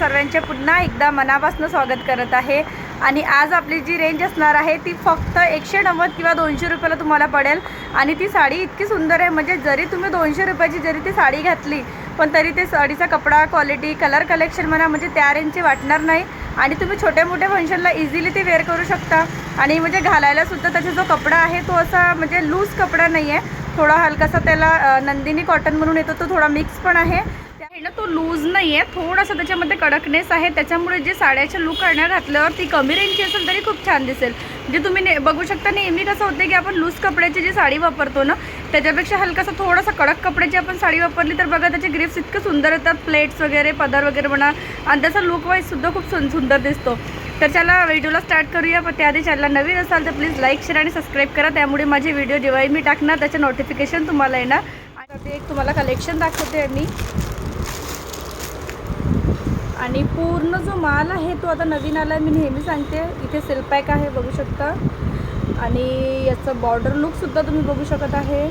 सर्वांचे पुन्हा एकदा मनापासून स्वागत करत आहे. आणि आज आपली जी रेंज असणार आहे ती फक्त एकशे नव्वद किंवा दोनशे रुपयाला तुम्हाला पडेल. आणि ती साडी इतकी सुंदर आहे म्हणजे जरी तुम्ही दोनशे रुपयाची जरी ती साडी घातली पण तरी ते साडीचा कपडा क्वालिटी कलर कलेक्शन म्हणा म्हणजे त्या रेंजची वाटणार नाही. आणि तुम्ही छोट्या मोठ्या फंक्शनला इझिली ते वेअर करू शकता. आणि म्हणजे घालायला सुद्धा त्याचा जो कपडा आहे तो असा म्हणजे लूज कपडा नाही आहे थोडा हलकासा त्याला नंदिनी कॉटन म्हणून येतो तो थोडा मिक्स पण आहे. त्या ना तो लूज नाही आहे थोडासा त्याच्यामध्ये कडकनेस आहे. त्याच्यामुळे जे साड्याच्या लुक करण्यात घातल्यावर ती कमी रेंजची असेल तरी खूप छान दिसेल. जे तुम्ही ने बघू शकता नेहमी कसं होते की आपण लूज कपड्याची जी साडी वापरतो ना त्याच्यापेक्षा हलकासा थोडासा कडक कपड्याची आपण साडी वापरली तर बघा त्याचे ग्रिप्स इतके सुंदर येतात. प्लेट्स वगैरे पदर वगैरे म्हणा. आणि त्याचा लुक वाईज सुद्धा खूप सुं सुंदर दिसतो. तर चला व्हिडिओला स्टार्ट करूया. पण त्याआधी चॅनलला नवीन असाल तर प्लीज लाईक शेअर आणि सबस्क्राईब करा. त्यामुळे माझे व्हिडिओ जेव्हाही मी टाकणार त्याचे नोटिफिकेशन तुम्हाला येणार. आणि एक तुम्हाला कलेक्शन दाखवते मी आणि पूर्ण जो माल आहे तो आता नवीन आला आहे मी नेहमी सांगते. इथे सेल पॅक आहे बघू शकता. आणि याचं बॉर्डर लुकसुद्धा तुम्ही बघू शकत आहे.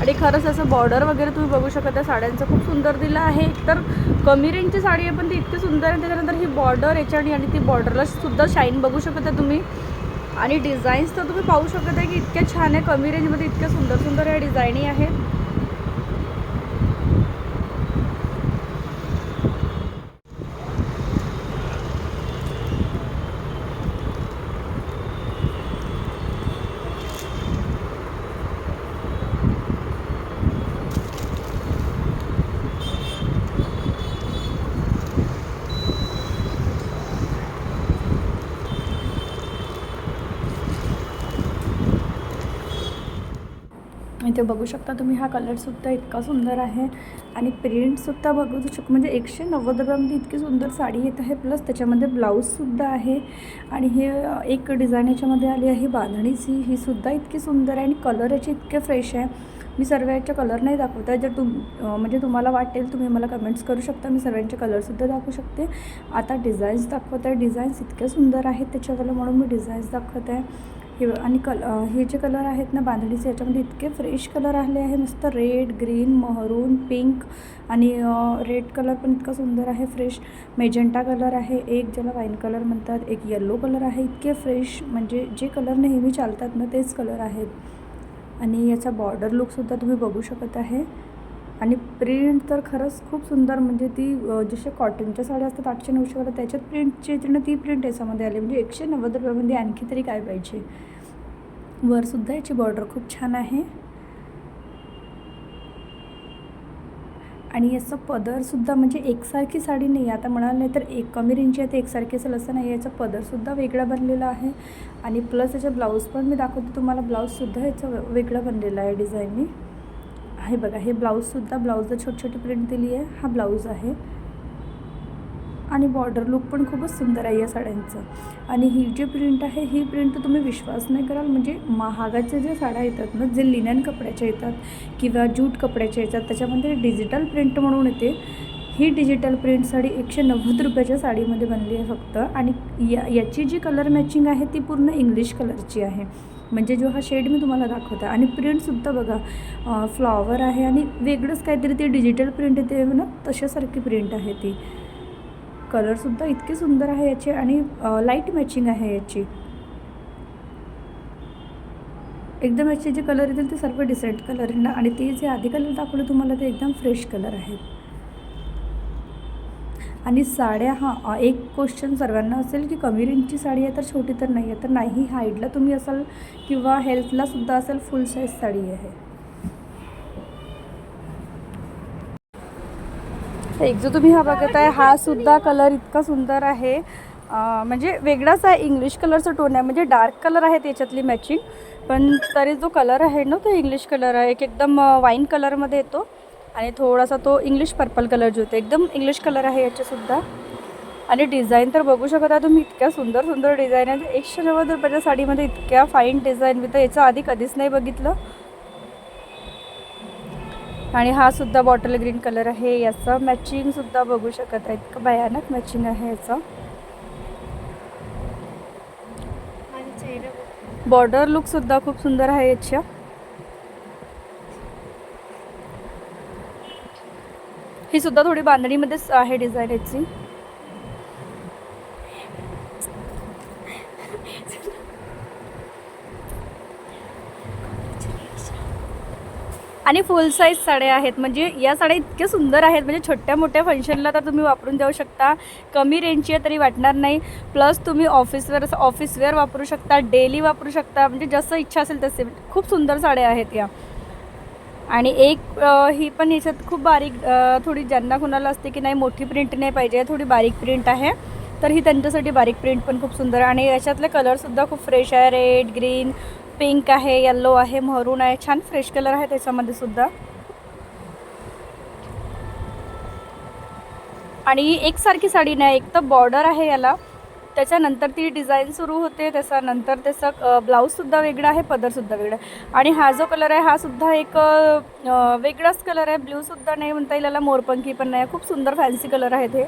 आणि खरंच असं बॉर्डर वगैरे तुम्ही बघू शकता साड्यांचं खूप सुंदर दिलं आहे. एकतर कमी रेंजची साडी आहे पण ती इतकी सुंदर आहे त्याच्यानंतर ही बॉर्डर याच्याने आणि ती बॉर्डरला सुद्धा शाईन बघू शकत आहे तुम्ही. आणि डिझाईन्स तर तुम्ही पाहू शकत आहे की इतक्या छान आहे कमी रेंजमध्ये इतक्या सुंदर सुंदर या डिझाईनी आहेत. इथे बघू शकता तुम्ही हा कलरसुद्धा इतका सुंदर आहे. आणि प्रिंटसुद्धा बघू शक म्हणजे एकशे नव्वद रुपयामध्ये इतकी सुंदर साडी येत आहे प्लस त्याच्यामध्ये ब्लाऊजसुद्धा आहे. आणि हे एक डिझाईन याच्यामध्ये आली आहे बांधणीची ही सुद्धा इतकी सुंदर आहे आणि कलर याचे इतके फ्रेश आहे. मी सर्वांचे कलर नाही दाखवत आहे जर तुम म्हणजे तुम्हाला वाटेल तुम्ही मला कमेंट्स करू शकता मी सर्वांचे कलरसुद्धा दाखवू शकते. आता डिझाईन्स दाखवत आहे डिझाईन्स इतक्या सुंदर आहेत त्याच्यावर म्हणून मी डिझाईन्स दाखवत आहे. किंवा आणि कल हे जे कलर आहेत ना बांधणीचे याच्यामध्ये इतके फ्रेश कलर आले आहे मस्त रेड ग्रीन महरून पिंक आणि रेड कलर पण इतका सुंदर आहे. फ्रेश मेजंटा कलर आहे. एक ज्याला वाईन कलर म्हणतात एक येल्लो कलर आहे. इतके फ्रेश म्हणजे जे कलर नेहमी चालतात ना तेच कलर आहेत. आणि याचा बॉर्डर लुकसुद्धा तुम्ही बघू शकत आहे. आणि प्रिंट तर खरंच खूप सुंदर म्हणजे ती जसे कॉटनच्या साड्या असतात आठशे नऊशे वाला त्याच्यात प्रिंटची येते ना ती प्रिंट याच्यामध्ये आली. म्हणजे एकशे नव्वद रुपयामध्ये आणखी तरी काय पाहिजे? वरसुद्धा याची बॉर्डर खूप छान आहे. आणि याचं पदरसुद्धा म्हणजे एकसारखी साडी नाही आता म्हणाल नाही तर एक कमी रेंजची आहे ते एकसारखी असेल असं नाही याचा पदरसुद्धा वेगळा बनलेला आहे. आणि प्लस याचा ब्लाऊज पण मी दाखवते तुम्हाला. ब्लाऊजसुद्धा याचा वेगळा बनलेला आहे डिझाईननी आहे बघा हे ब्लाऊजसुद्धा ब्लाऊजला छोटी छोटी प्रिंट दिली आहे. हा ब्लाऊज आहे. आणि बॉर्डर लुक पण खूपच सुंदर आहे या साड्यांचं. आणि ही जी प्रिंट आहे ही प्रिंट तुम्ही विश्वास नाही कराल म्हणजे महागाच्या ज्या साड्या येतात ना जे लिनन कपड्याच्या येतात किंवा जूट कपड्याच्या येतात त्याच्यामध्ये डिजिटल प्रिंट म्हणून येते. ही डिजिटल प्रिंट साडी एकशे नव्वद रुपयाच्या साडीमध्ये बनली आहे फक्त. आणि या याची जी कलर मॅचिंग आहे ती पूर्ण इंग्लिश कलरची आहे. म्हणजे जो हा शेड मी तुम्हाला दाखवते. आणि प्रिंटसुद्धा बघा फ्लॉवर आहे आणि वेगळंच काहीतरी ते डिजिटल प्रिंट येते ना तशासारखी प्रिंट आहे ती. कलरसुद्धा इतके सुंदर आहे याचे आणि लाइट मॅचिंग आहे याची. एकदम याचे जे कलर येतील ते सर्व डिसेंट कलर आहे ना आणि ते जे आधी कलर दाखवले तुम्हाला ते एकदम फ्रेश कलर आहेत. आणि साड्या हां एक क्वेश्चन सर्वांना असेल की कमी रेंजची साडी आहे तर छोटी तर नाही आहे. तर नाही हाईटला तुम्ही असाल किंवा हेल्थला सुद्धा असेल फुल साईज साडी आहे. एक जो तुम्ही हा बघत आहे हा सुद्धा कलर इतका सुंदर आहे. म्हणजे वेगळाच आहे इंग्लिश कलरचा टोन आहे. म्हणजे डार्क कलर आहे त्याच्यातली मॅचिंग पण तरी जो कलर आहे ना तो इंग्लिश कलर आहे. एक एकदम वाईन कलरमध्ये येतो. आणि थोडासा तो इंग्लिश पर्पल कलर जो होतो एकदम इंग्लिश कलर आहे याच्यासुद्धा. आणि डिझाईन तर बघू शकता तुम्ही इतक्या सुंदर सुंदर डिझाईन आहेत एकशे नव्वद रुपयाच्या साडीमध्ये इतक्या फाईन डिझाईन मी तर याचं आधी कधीच नाही बघितलं. आणि हा सुद्धा बॉटल ग्रीन कलर आहे याचं मॅचिंग सुद्धा बघू शकत आहे इतकं भयानक मॅचिंग आहे याचं. बॉर्डर लुक सुद्धा खूप सुंदर आहे याच्या. ही सुद्धा थोडी बांधणीमध्येच आहे डिझाईन याची आणि फुल साईज साड्या आहेत. म्हणजे या साड्या इतक्या सुंदर आहेत. म्हणजे छोट्या मोठ्या फंक्शनला तर तुम्ही वापरून जाऊ शकता. कमी रेंजची आहे तरी वाटणार नाही. प्लस तुम्ही ऑफिसवेअर वापरू शकता. डेली वापरू शकता. म्हणजे जसं इच्छा असेल तसे. खूप सुंदर साड्या आहेत या. आणि एक ही पण याच्यात खूप बारीक थोडी ज्यांना कुणाला असते की नाही मोठी प्रिंट नाही पाहिजे थोडी बारीक प्रिंट आहे. तर ही त्यांच्यासाठी बारीक प्रिंट पण खूप सुंदर आहे आणि याच्यातले कलरसुद्धा खूप फ्रेश आहे. रेड ग्रीन पिंक आहे येल्लो आहे महरून आहे. छान फ्रेश कलर आहे त्याच्यामध्ये सुद्धा. आणि एकसारखी साडी नाही एक तर बॉर्डर आहे याला. त्याच्यानंतर ती डिझाईन सुरू होते त्याच्यानंतर त्याचा ब्लाऊजसुद्धा वेगळा आहे पदरसुद्धा वेगळा आहे. आणि हा जो कलर आहे हा सुद्धा एक वेगळाच कलर आहे. ब्ल्यूसुद्धा नाही म्हणता येईल याला मोरपंखी पण नाही. खूप सुंदर फॅन्सी कलर आहेत हे.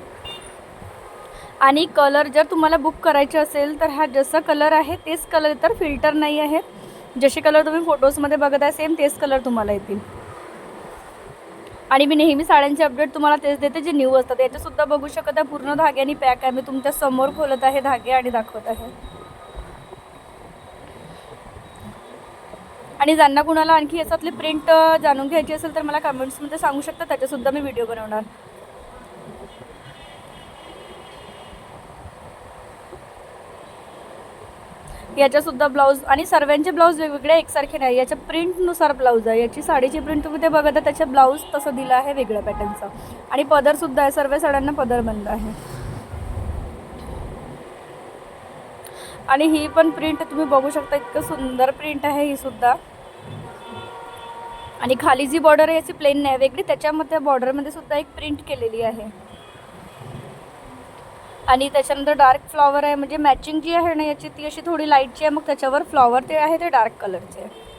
आणि कलर जर तुम्हाला बुक करायचे असेल तर हा जसा कलर आहे तेच कलर तर फिल्टर नाही आहे. जसे कलर तुम्ही फोटोजमध्ये बघत आहे सेम तेच कलर तुम्हाला येतील. आणि मी नेहमी साड्यांचे अपडेट तुम्हाला तेच देते जे न्यू असतात. याच्यासुद्धा बघू शकत आहे पूर्ण धाग्याने पॅक आहे. मी तुमच्यासमोर खोलत आहे धागे आणि दाखवत आहे. आणि ज्यांना कुणाला आणखी याच्यातली प्रिंट जाणून घ्यायची असेल तर मला कमेंट्समध्ये सांगू शकता त्याच्यासुद्धा मी व्हिडिओ बनवणार. याच्यासुद्धा ब्लाऊज आणि सर्वांचे ब्लाऊज वेगवेगळे एकसारखे नाही. याच्या प्रिंटनुसार ब्लाऊज आहे. याची साडीची प्रिंट तुम्ही ते बघत आहे त्याच्या ब्लाऊज तसं दिलं आहे वेगळ्या पॅटर्नचं. आणि पदरसुद्धा आहे. सर्व साड्यांना पदर बंद आहे. आणि ही पण प्रिंट तुम्ही बघू शकता इतकं सुंदर प्रिंट आहे ही सुद्धा. आणि खाली जी बॉर्डर आहे याची प्लेन नाही वेगळी. त्याच्यामध्ये बॉर्डरमध्ये सुद्धा एक प्रिंट केलेली आहे. आणि त्याच्यानंतर डार्क फ्लॉवर आहे म्हणजे मॅचिंग जी आहे ना याची ती अशी थोडी लाईटची आहे मग त्याच्यावर फ्लॉवर ते आहे ते डार्क कलरचे आहे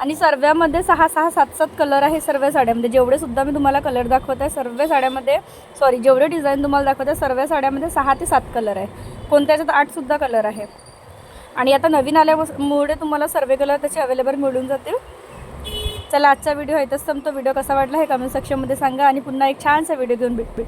आणि सर्व्यामध्ये सहा सहा सात सात कलर आहे सर्व साड्यामध्ये. जेवढे सुद्धा मी तुम्हाला कलर दाखवत आहे सर्व साड्यामध्ये सॉरी जेवढे डिझाईन तुम्हाला दाखवत आहे सर्व साड्यामध्ये सहा ते सात कलर आहे. कोणत्या याच्यात आठसुद्धा कलर आहे. आणि आता नवीन आल्यामुळे तुम्हाला सर्व कलर त्याचे अवेलेबल मिळून जातील. चला आजचा व्हिडिओ इथंच संपतो. व्हिडिओ कसा वाटला हे कमेंट सेक्शनमध्ये सांगा आणि पुन्हा एक छानसा व्हिडिओ घेऊन भेट भेट.